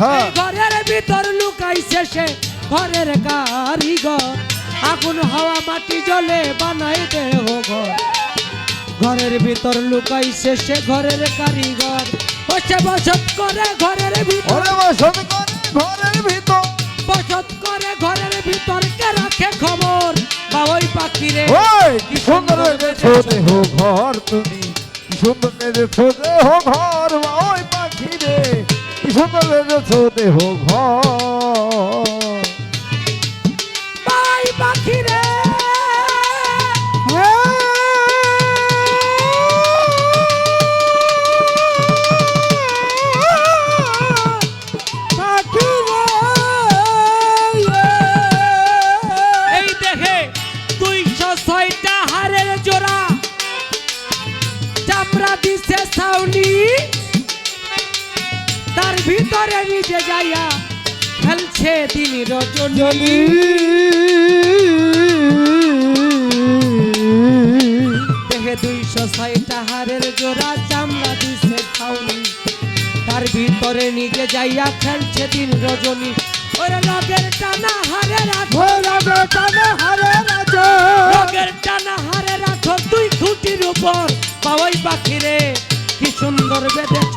হ্যাঁ। ঘরের ভিতর লুকাইছে সে ঘরের কারিগর। আগুন হাওয়া মাটি জলে বানাই দেহ ঘর। ঘরের ভিতর লুকাইছে সে ঘরের কারিগর। হচ্ছে বসত করে ঘরের ভিতর। বসত করে ঘরের ভিতর। বসত করে ঘরের ভিতর কে রাখে খবর। বা পাখি রে কি সুন্দর দেহ ঘর তুমি। কি সুন্দর দেহ ঘর কি সুন্দর বেঁধেছো দেহ বাই পাখি রে। ছয়টা হারের জোড়া। চামড়া দিছে সাউনি তার ভিতরে নিজে যাইয়া খেলছে দিন রজনী। দেখে দুইশো ছয়টা হারের জোড়া চামড়া দিছে সাউনি তার ভিতরে নিজে যাইয়া খেলছে দিন রজনী। ওরে লগের টানা হারে রাখো ঘোরাবে কানে হারে রাজা রোগের টানা হারে রাখো দুই খুঁটির উপর। পাওয়াই পাখি রে কি সুন্দর বেঁধেছ।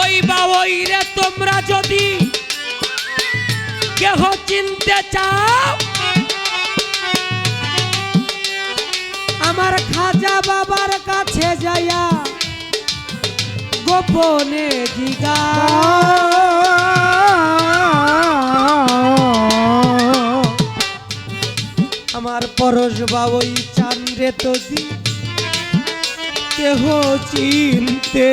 ওই বা ওই রে, তোমরা যদি কেহ চিনতে চাও, আমার খাজা বাবার কাছে যাইয়া গোপনে জিগা পরশ বাবই চান্দ্রে তো কেহ চিনতে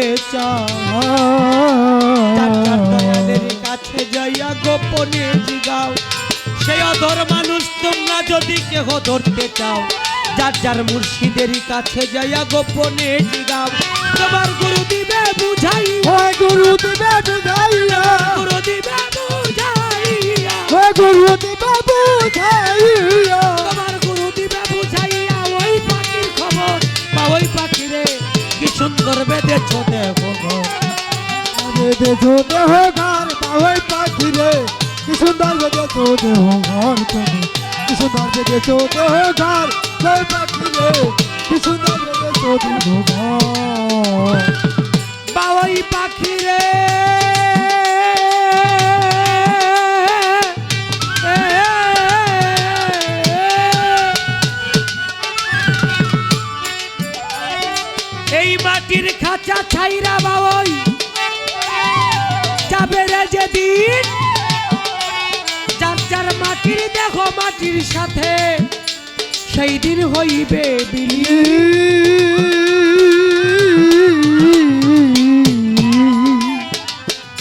চাঁদের কাছে যাইয়া গোপনে জিগাও। সেই অধর মানুষ তোমরা যদি কেহ ধরতে চাও যার যার মুর্শিদের কাছে যাইয়া গোপনে জিগাও। তোমার গুরু দিবে বুঝাই গুরু দিবে বুঝাইয়া গুরু দিবে বুঝাইয়া গুরু দিবে বুঝাইয়া সুন্দর বেঁধেছ গো। বেঁধেছো দেহ ঘর পাওয়াই পাখি রে। কি সুন্দর বেঁধেছো দেহ ঘর তুমি। কি সুন্দর বেঁধেছো দেহ ঘর ওই পাখি রে। কি সুন্দর বেঁধেছো দেহ ঘর। বাবাই পাখি রে। খাঁচা ছাইরা বাবই যাবে রে যেদিন। চার চার মাটির দেখো মাটির সাথে, সেই দিন হইবে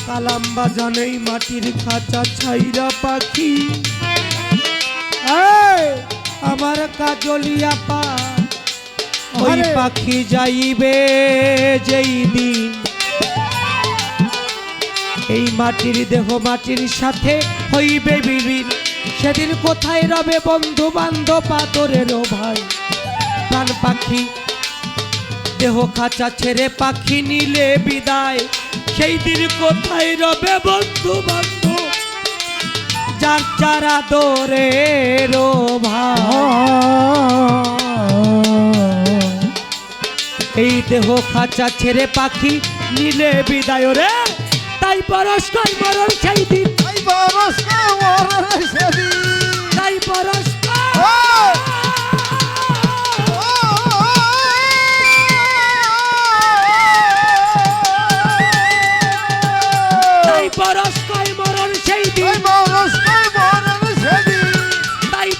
কালাম মাটির খাঁচা ছাইরা পাখি। আমার কাজলিয়া পা ওই। পাখি যাইবে যেই দিন। এই মাটির দেহ মাটির সাথে হইবে বিলীন। সেদিন কোথায় রবে বন্ধু বান্ধব পাতরেরও ভাই? প্রাণ পাখি দেহ খাঁচা ছেড়ে পাখি নিলে বিদায়। সেই দিন কোথায় রবে বন্ধু বান্ধব যার চারা দোরের ভাই। দেহ খাঁচা ছেড়ে পাখি নিলে বিদায় রে। তাই পরশ তাই মরণ সেই দিন। তাই পরশ তাই মরণ সেই দিন। তাই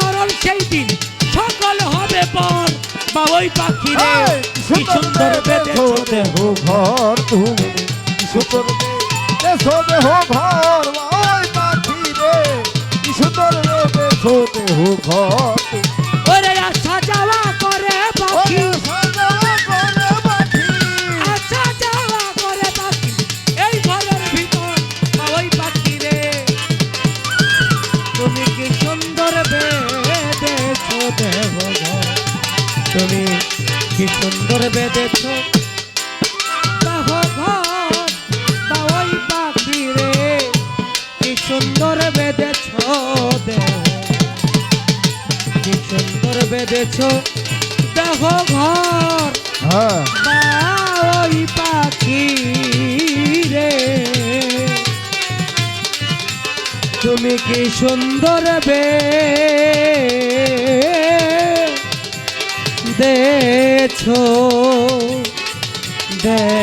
মরণ সেই দিন। সকল হবে পর বাবই পাখি রে। তুমি কি সুন্দর বেঁধেছো দেহ ঘর ওই পাখি রে কি সুন্দর বেঁধেছো দেহ ঘর। তুমি। ওরে আসা যাওয়া করে পাখি। ওরে সাজাওয়া করে পাখি। সুন্দর বেঁধেছো দেহ। কি সুন্দর বেঁধেছো দেহ ঘর। হ্যাঁ। ওই পাখি রে। তুমি কি সুন্দর বে দেছো দেহ?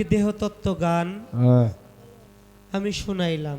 একটি দেহতত্ত্ব গান হ্যাঁ। আমি শুনাইলাম।